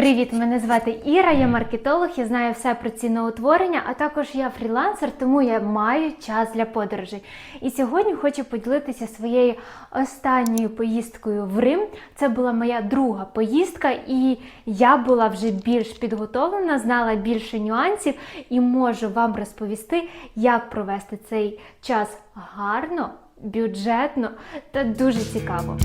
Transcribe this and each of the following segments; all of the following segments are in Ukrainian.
Привіт, мене звати Іра, я маркетолог, я знаю все про ціноутворення, а також я фрілансер, тому я маю час для подорожей. І сьогодні хочу поділитися своєю останньою поїздкою в Рим. Це була моя друга поїздка, і я була вже більш підготовлена, знала більше нюансів і можу вам розповісти, як провести цей час гарно, бюджетно та дуже цікаво.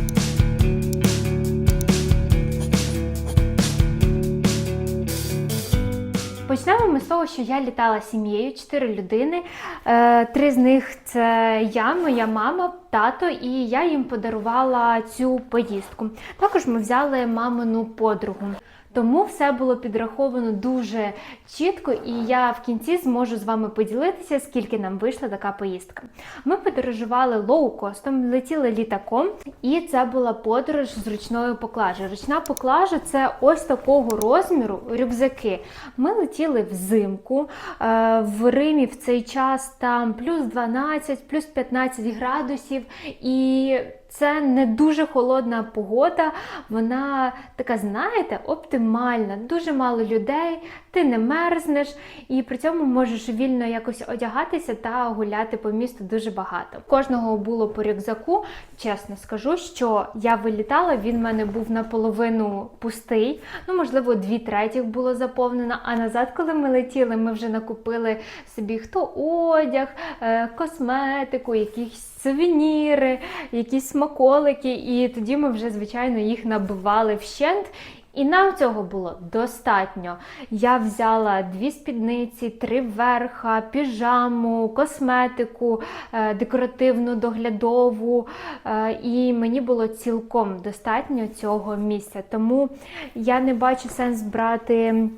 Почнемо ми з того, що я літала сім'єю, чотири людини. Е, Три з них це я, моя мама, тато, і я їм подарувала цю поїздку. Також ми взяли мамину подругу. Тому все було підраховано дуже чітко, і я в кінці зможу з вами поділитися, скільки нам вийшла така поїздка. Ми подорожували лоукостом, летіли літаком, і це була подорож з ручною поклажею. Ручна поклажа це ось такого розміру рюкзаки. Ми летіли взимку. е, В Римі в цей час там плюс 12, плюс 15 градусів, і це не дуже холодна погода. Вона така, знаєте, оптимальна, дуже мало людей, ти не мерзнеш, і при цьому можеш вільно якось одягатися та гуляти по місту дуже багато. Кожного було по рюкзаку. Чесно скажу, що я вилітала, він в мене був наполовину пустий. Ну, можливо, дві третіх було заповнено. А назад, коли ми летіли, ми вже накупили собі хто одяг, е, косметику, якісь сувеніри, якісь смаколики, і тоді ми вже, звичайно, їх набивали вщент. І нам цього було достатньо. Я взяла дві спідниці, три верха, піжаму, косметику, е, декоративну, доглядову, е, і мені було цілком достатньо цього місця. Тому я не бачу сенс брати.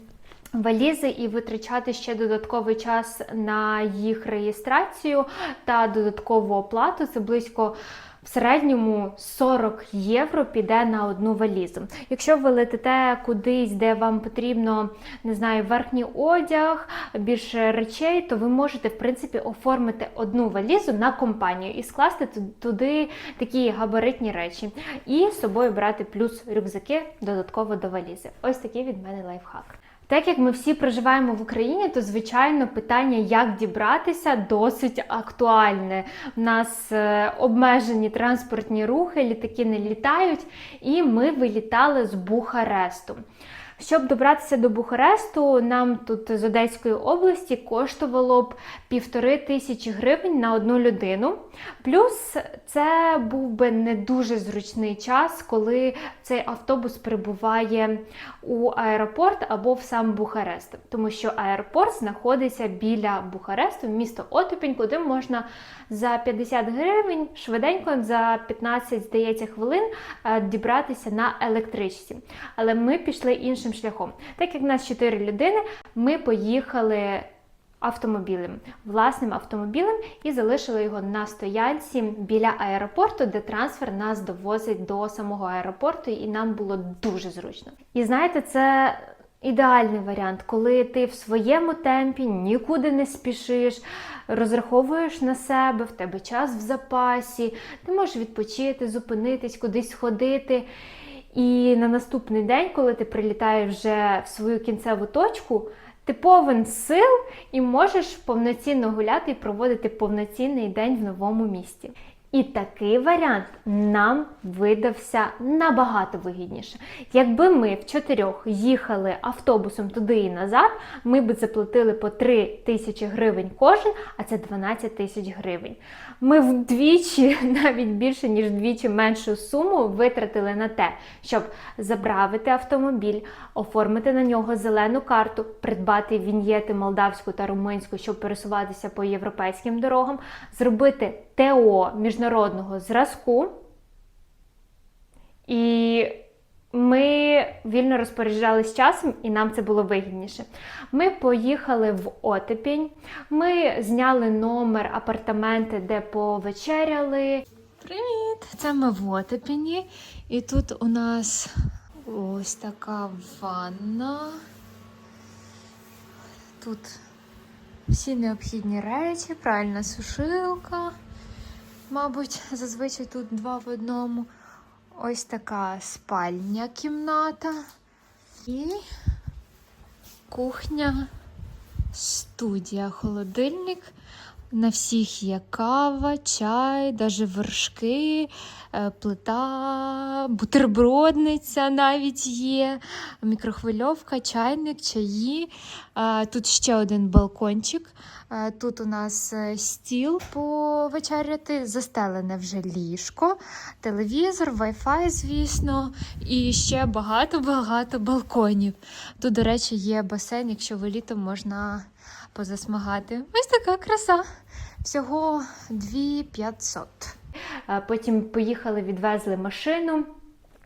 Валізи і витрачати ще додатковий час на їх реєстрацію та додаткову оплату. Це близько в середньому 40 євро піде на одну валізу. Якщо ви летите кудись, де вам потрібно не знаю, верхній одяг, більше речей, то ви можете в принципі оформити одну валізу на компанію і скласти ту- туди такі габаритні речі, і з собою брати плюс рюкзаки додатково до валізи. Ось такий від мене лайфхак. Так як ми всі проживаємо в Україні, то звичайно питання, як дібратися, досить актуальне. У нас е, обмежені транспортні рухи, літаки не літають, і ми вилітали з Бухаресту. Щоб добратися до Бухаресту, нам тут з Одеської області коштувало б півтори тисячі гривень на одну людину. Плюс це був би не дуже зручний час, коли цей автобус прибуває у аеропорт або в сам Бухарест, тому що аеропорт знаходиться біля Бухаресту, місто Отопінь, куди можна за 50 гривень швиденько за 15, здається, хвилин е, дібратися на електричці. Але ми пішли іншим шляхом. Так як нас 4 людини, ми поїхали автомобілем, власним автомобілем і залишили його на стоянці біля аеропорту, де трансфер нас довозить до самого аеропорту, і нам було дуже зручно. І знаєте, це. Ідеальний варіант, коли ти в своєму темпі нікуди не спішиш, розраховуєш на себе, в тебе час в запасі, ти можеш відпочити, зупинитись, кудись сходити. І на наступний день, коли ти прилітаєш вже в свою кінцеву точку, ти повен сил і можеш повноцінно гуляти і проводити повноцінний день в новому місті. І такий варіант нам видався набагато вигідніше. Якби ми в чотирьох їхали автобусом туди і назад, ми б заплатили по 3 тисячі гривень кожен, а це 12 тисяч гривень. Ми вдвічі, навіть більше ніж вдвічі меншу суму витратили на те, щоб заправити автомобіль, оформити на нього зелену карту, придбати віньєти молдавську та румунську, щоб пересуватися по європейським дорогам, зробити ТО міжнародного зразку. І ми вільно розпоряджались часом, і нам це було вигідніше. Ми поїхали в Отепінь, ми зняли номер апартаменти, де повечеряли. Привіт! Це ми в Отепіні. І тут у нас ось така ванна. Тут всі необхідні речі, пральна сушилка. Мабуть, зазвичай тут два в одному. Ось така спальня кімната. І кухня, студія, холодильник. На всіх є кава, чай, даже вершки, е, плита, бутербродниця навіть є, мікрохвильовка, чайник, чаї. Е, Тут ще один балкончик. Е, Тут у нас стіл повечеряти, застелене вже ліжко, телевізор, Wi-Fi, звісно, і ще багато-багато балконів. Тут, до речі, є басейн, якщо ви літом можна позасмагати. Ось така краса. Всього 2500. Е, Потім поїхали, відвезли машину.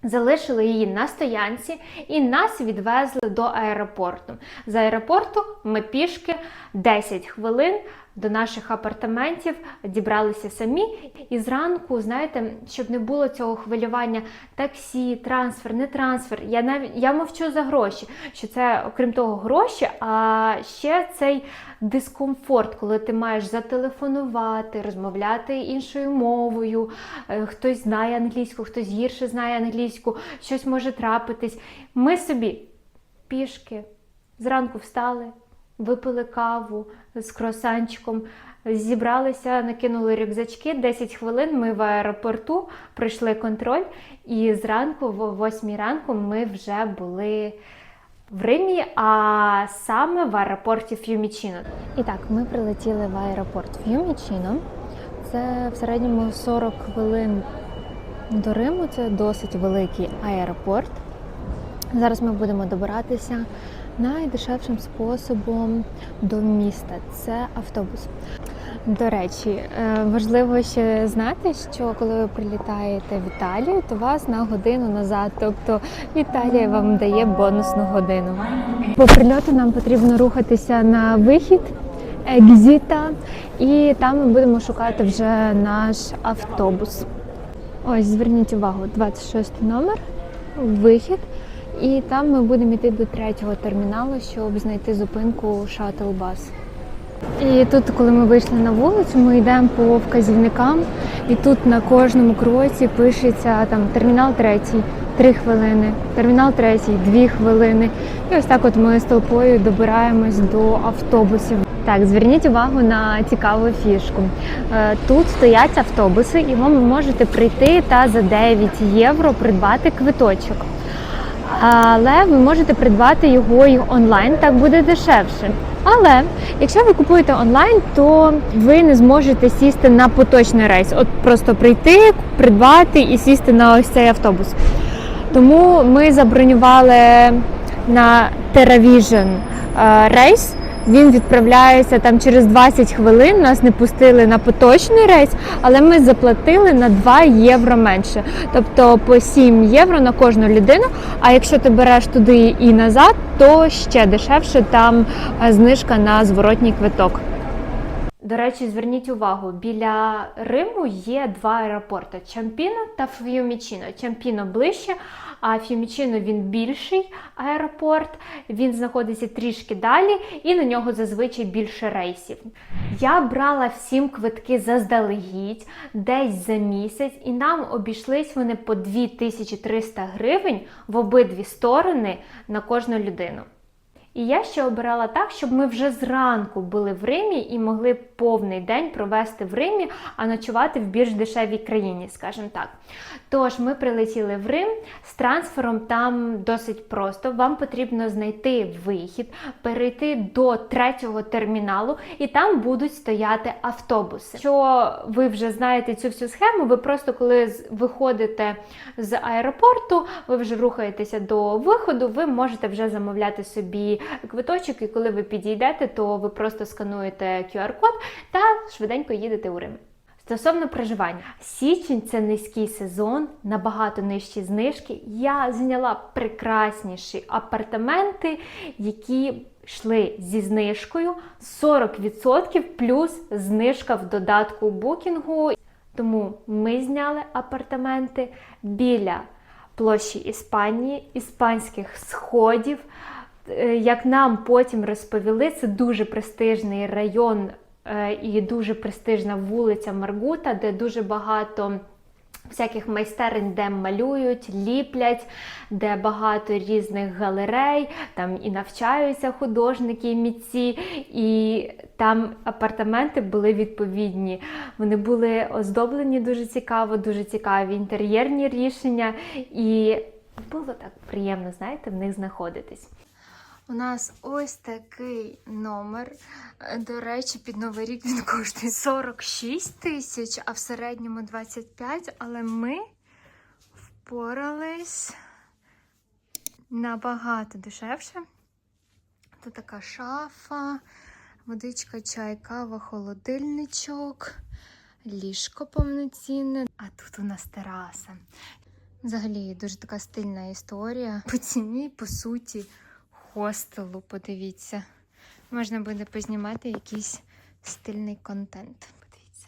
Залишили її на стоянці і нас відвезли до аеропорту. З аеропорту ми пішки 10 хвилин до наших апартаментів дібралися самі. І зранку, знаєте, щоб не було цього хвилювання таксі, трансфер, не трансфер. Я навіть я мовчу за гроші, що це окрім того гроші, а ще цей дискомфорт, коли ти маєш зателефонувати, розмовляти іншою мовою. е, Хтось знає англійську, хтось гірше знає англійську, щось може трапитись. Ми собі пішки зранку встали, випили каву з круасанчиком, зібралися, накинули рюкзачки. 10 хвилин ми в аеропорту пройшли контроль, і зранку, в 8 ранку, ми вже були. В Римі, а саме в аеропорті Ф'юмічіно. І так, ми прилетіли в аеропорт Ф'юмічіно. Це в середньому 40 хвилин до Риму. Це досить великий аеропорт. Зараз ми будемо добиратися найдешевшим способом до міста. Це автобус. До речі, е, важливо ще знати, що коли ви прилітаєте в Італію, то вас на годину назад, тобто Італія вам дає бонусну годину. По прильоту нам потрібно рухатися на вихід екзіта, і там ми будемо шукати вже наш автобус. Ось, зверніть увагу, 26 номер, вихід. І там ми будемо йти до третього терміналу, щоб знайти зупинку шатл-бас. І тут, коли ми вийшли на вулицю, ми йдемо по вказівникам, і тут на кожному кроці пишеться там термінал третій, три хвилини, термінал третій, дві хвилини. І ось так от ми з толпою добираємось до автобусів. Так, зверніть увагу на цікаву фішку. Е, Тут стоять автобуси, і ви можете прийти та за 9 євро придбати квиточок. Але ви можете придбати його і онлайн, так буде дешевше. Але якщо ви купуєте онлайн, то ви не зможете сісти на поточний рейс. От просто прийти, придбати і сісти на ось цей автобус. Тому ми забронювали на TerraVision е, рейс. Він відправляється там через 20 хвилин. Нас не пустили на поточний рейс, але ми заплатили на 2 євро менше, тобто по 7 євро на кожну людину. А якщо ти береш туди і назад, то ще дешевше там е, знижка на зворотній квиток. До речі, зверніть увагу, біля Риму є два аеропорти: Чампіно та Ф'юмічіно. Чампіно ближче, а Ф'юмічіно він більший аеропорт. Він знаходиться трішки далі, і на нього зазвичай більше рейсів. Я брала всім квитки заздалегідь, десь за місяць, і нам обійшлись вони по 2300 гривень в обидві сторони на кожну людину. І я ще обирала так, щоб ми вже зранку були в Римі і могли повний день провести в Римі, а ночувати в більш дешевій країні, скажімо так. Тож ми прилетіли в Рим з трансфером там досить просто. Вам потрібно знайти вихід, перейти до третього терміналу, і там будуть стояти автобуси. Якщо ви вже знаєте цю всю схему, ви просто коли виходите з аеропорту, ви вже рухаєтеся до виходу, ви можете вже замовляти собі квиточок, і коли ви підійдете, то ви просто скануєте QR-код та швиденько їдете у Рим. Стосовно проживання, січень це низький сезон, набагато нижчі знижки. Я зняла прекрасніші апартаменти, які йшли зі знижкою 40% плюс знижка в додатку букінгу. Тому ми зняли апартаменти біля площі Іспанії, іспанських сходів. Е, Як нам потім розповіли, це дуже престижний район е, і дуже престижна вулиця Маргута, де дуже багато всяких майстерень, де малюють, ліплять, де багато різних галерей, там і навчаються художники, і митці, і там апартаменти були відповідні. Вони були оздоблені дуже цікаво, дуже цікаві інтер'єрні рішення, і було так приємно, знаєте, в них знаходитись. У нас ось такий номер. Е, До речі, під новий рік він коштує 46 тисяч, а в середньому 25, але ми впорались набагато дешевше. Тут така шафа, водичка, чай, кава, холодильничок, ліжко повноцінне. А тут у нас тераса. Взагалі дуже така стильна історія. По ціні, по суті, хостелу, подивіться. Можна буде познімати якийсь стильний контент. Подивіться.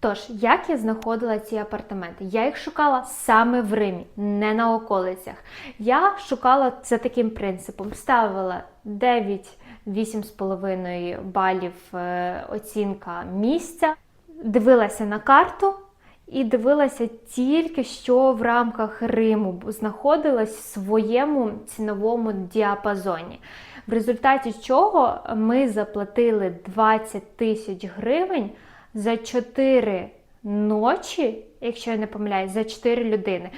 Тож, як я знаходила ці апартаменти? Я їх шукала саме в Римі, не на околицях. Я шукала за таким принципом: ставила 9 8,5 балів е, оцінка місця, дивилася на карту. І дивилася тільки, що в рамках Риму знаходилась в своєму ціновому діапазоні. В результаті чого ми заплатили 20 тисяч гривень за 4 ночі, якщо я не помиляюсь, за 4 людини.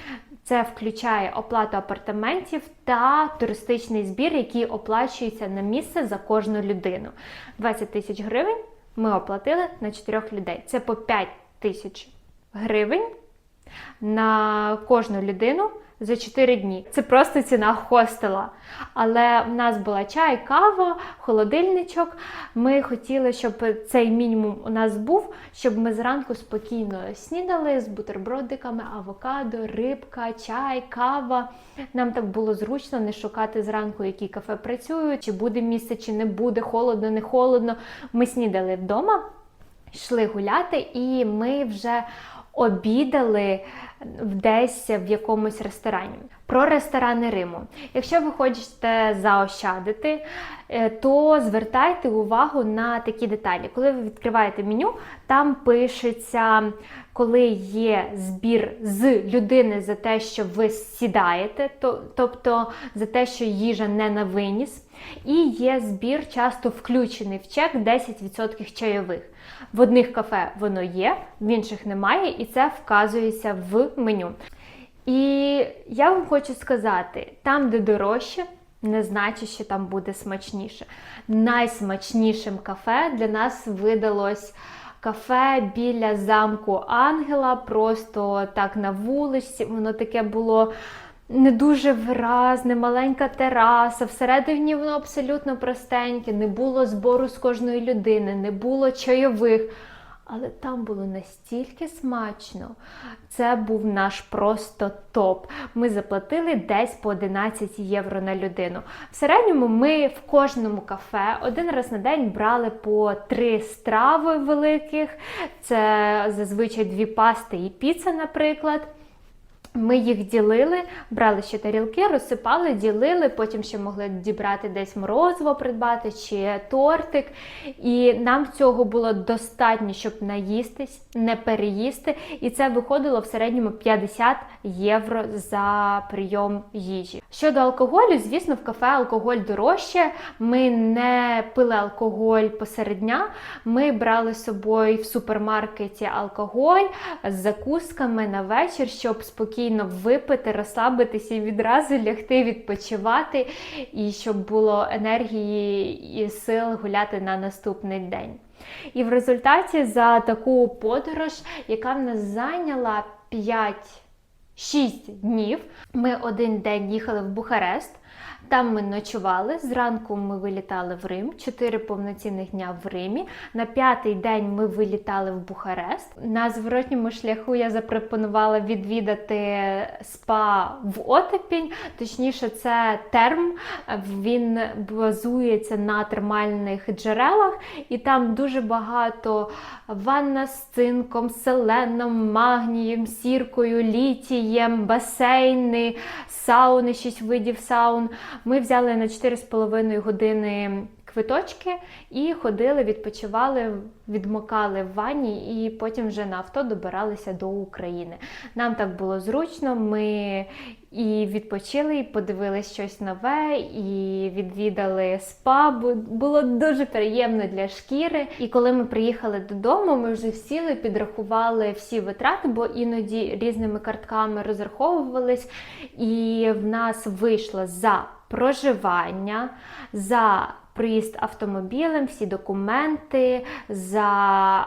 Це включає оплату апартаментів та туристичний збір, який оплачується на місце за кожну людину. 20 тисяч гривень ми оплатили на 4 людей. Це по 5 тисяч гривень на кожну людину за 4 дні. Це просто ціна хостела. Але в нас була чай, кава, холодильничок. Ми хотіли, щоб цей мінімум у нас був, щоб ми зранку спокійно снідали з бутербродиками, авокадо, рибка, чай, кава. Нам так було зручно не шукати зранку, які кафе працюють, чи буде місце, чи не буде, холодно, не холодно. Ми снідали вдома, йшли гуляти, і ми вже обідали десь в якомусь ресторані. Про ресторани Риму. Якщо ви хочете заощадити, е, то звертайте увагу на такі деталі. Коли ви відкриваєте меню, там пишеться, коли є збір з людини за те, що ви сідаєте, то, тобто за те, що їжа не на виніс. І є збір, часто включений в чек 10% чайових. В одних кафе воно є, в інших немає, і це вказується в меню. І я вам хочу сказати: там, де дорожче, не значить, що там буде смачніше. Найсмачнішим кафе для нас видалось. Кафе біля замку Ангела, просто так на вулиці. Воно таке було не дуже виразне, маленька тераса. Всередині воно абсолютно простеньке, не було збору з кожної людини, не було чайових. Але там було настільки смачно. Це був наш просто топ. Ми заплатили десь по 11 євро на людину. В середньому ми в кожному кафе один раз на день брали по три страви великих. Це зазвичай дві пасти і піца, наприклад. Ми їх ділили, брали ще тарілки, розсипали, ділили, потім ще могли дібрати десь морозиво придбати чи тортик. І нам цього було достатньо, щоб наїстись, не переїсти. І це виходило в середньому 50 євро за прийом їжі. Щодо алкоголю, звісно, в кафе алкоголь дорожче. Ми не пили алкоголь посеред дня. Ми брали з собою в супермаркеті алкоголь з закусками на вечір, щоб спокійно випити, розслабитися і відразу лягти відпочивати, і щоб було енергії і сил гуляти на наступний день. І в результаті за таку подорож, яка в нас зайняла 5-6 днів, ми один день їхали в Бухарест. Там ми ночували. Зранку ми вилітали в Рим, чотири повноцінних дня в Римі. На п'ятий день ми вилітали в Бухарест. На зворотньому шляху я запропонувала відвідати спа в Отепінь. Точніше, це терм. Він базується на термальних джерелах, і там дуже багато ванна з цинком, селеном, магнієм, сіркою, літієм, басейни, сауни, шість видів саун. Ми взяли на 4,5 години квиточки і ходили, відпочивали, відмокали в ванні, і потім вже на авто добиралися до України. Нам так було зручно. Ми і відпочили, і подивилися щось нове, і відвідали спа. Було дуже приємно для шкіри. І коли ми приїхали додому, ми вже сіли, підрахували всі витрати, бо іноді різними картками розраховувались. І в нас вийшло за проживання, за проїзд автомобілем, всі документи, за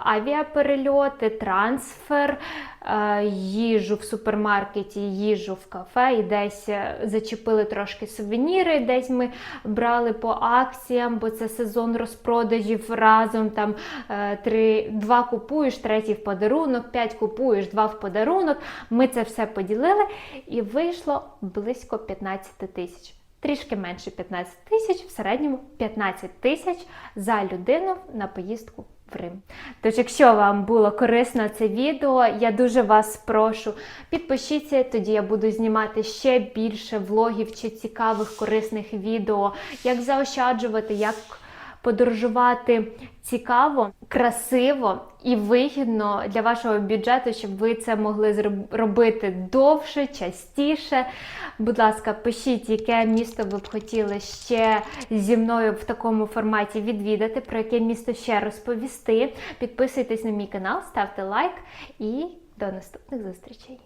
авіаперельоти, трансфер, е, їжу в супермаркеті, їжу в кафе, і десь е, зачепили трошки сувеніри, десь ми брали по акціям, бо це сезон розпродажів разом. Там е, три, два купуєш, третій в подарунок, п'ять купуєш, два в подарунок. Ми це все поділили і вийшло близько 15 тисяч. Трішки менше 15 тисяч, в середньому 15 тисяч за людину на поїздку Рим. Тож, якщо вам було корисно це відео, я дуже вас прошу, підпишіться, тоді я буду знімати ще більше влогів чи цікавих корисних відео, як заощаджувати, як подорожувати цікаво, красиво і вигідно для вашого бюджету, щоб ви це могли зроб- робити довше, частіше. Будь ласка, пишіть, яке місто ви б хотіли ще зі мною в такому форматі відвідати, про яке місто ще розповісти. Підписуйтесь на мій канал, ставте лайк і до наступних зустрічей.